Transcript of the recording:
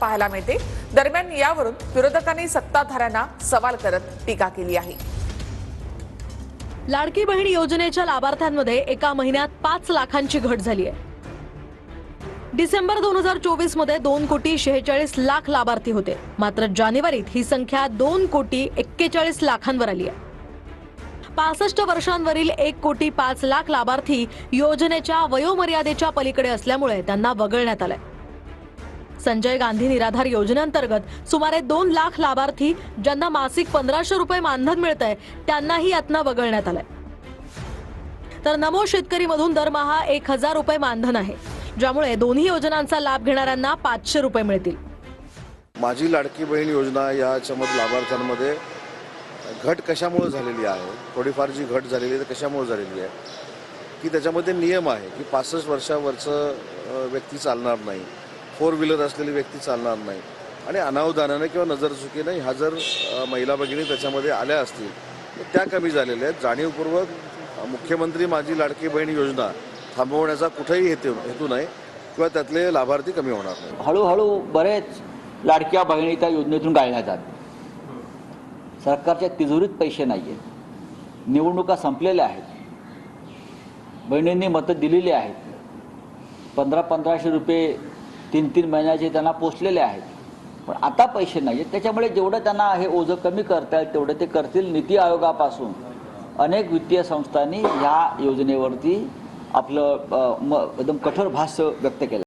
पाहायला मिळते. दरम्यान यावरून विरोधकांनी सत्ताधाऱ्यांना सवाल करत टीका केली आहे. लाडकी बहीण योजनेच्या लाभार्थ्यांमध्ये एका महिन्यात पाच लाखांची घट झाली आहे. डिसेंबर दोन हजार चोवीसमध्ये दोन कोटी शेहेचाळीस लाख लाभार्थी होते. मात्र जानेवारीत ही संख्या दोन कोटी एक्केचाळीस लाखांवर आली आहे. पासष्ट वर्षांवरील एक कोटी पाच लाख लाभार्थी योजनेच्या वयोमर्यादेच्या पलीकडे असल्यामुळे त्यांना वगळण्यात आलंय. संजय गांधी निराधार योजनेअंतर्गत सुमारे दोन लाख लाभार्थी ज्यांना मासिक पंधराशे रुपये मानधन मिळत आहे त्यांनाही यातनं वगळण्यात आलंय. तर नमो शेतकरी मधून दरमहा एक हजार रुपये मानधन आहे ज्यामुळे दोन्ही योजनांचा लाभ घेणाऱ्यांना पाचशे रुपये मिळतील. माझी लाडकी बहीण योजना याच्यामध्ये लाभार्थ्यांमध्ये घट कशामुळे झालेली आहे थोडीफार जी घट झालेली आहे कशामुळे झालेली आहे की त्याच्यामध्ये नियम आहे की पासष्ट वर्षावरचं व्यक्ती चालणार नाही. फोर व्हीलर असलेली व्यक्ती चालणार नाही. आणि अनावधानाने किंवा नजरचुकीने ह्या जर महिला भगिनी त्याच्यामध्ये आल्या असतील तर त्या कमी झालेल्या आहेत. जाणीवपूर्वक मुख्यमंत्री माझी लाडकी बहीण योजना थांबवण्याचा कुठेही हेतू हेतू नाही किंवा त्यातले लाभार्थी कमी होणार नाही. हळूहळू बरेच लाडक्या बहिणी त्या योजनेतून गाळल्या जात. सरकारच्या तिजोरीत पैसे नाही आहेत निवडणुका संपलेल्या आहेत. बहिणींनी मतं दिलेली आहेत. पंधरा पंधराशे रुपये तीन तीन महिन्याचे त्यांना पोचलेले आहेत. पण आता पैसे नाही आहेत त्याच्यामुळे जेवढं त्यांना हे ओझं कमी करता येईल तेवढं ते करतील नीती आयोगापासून. अनेक वित्तीय संस्थांनी ह्या योजनेवरती आपलं म एकदम कठोर भाष्य व्यक्त केलं.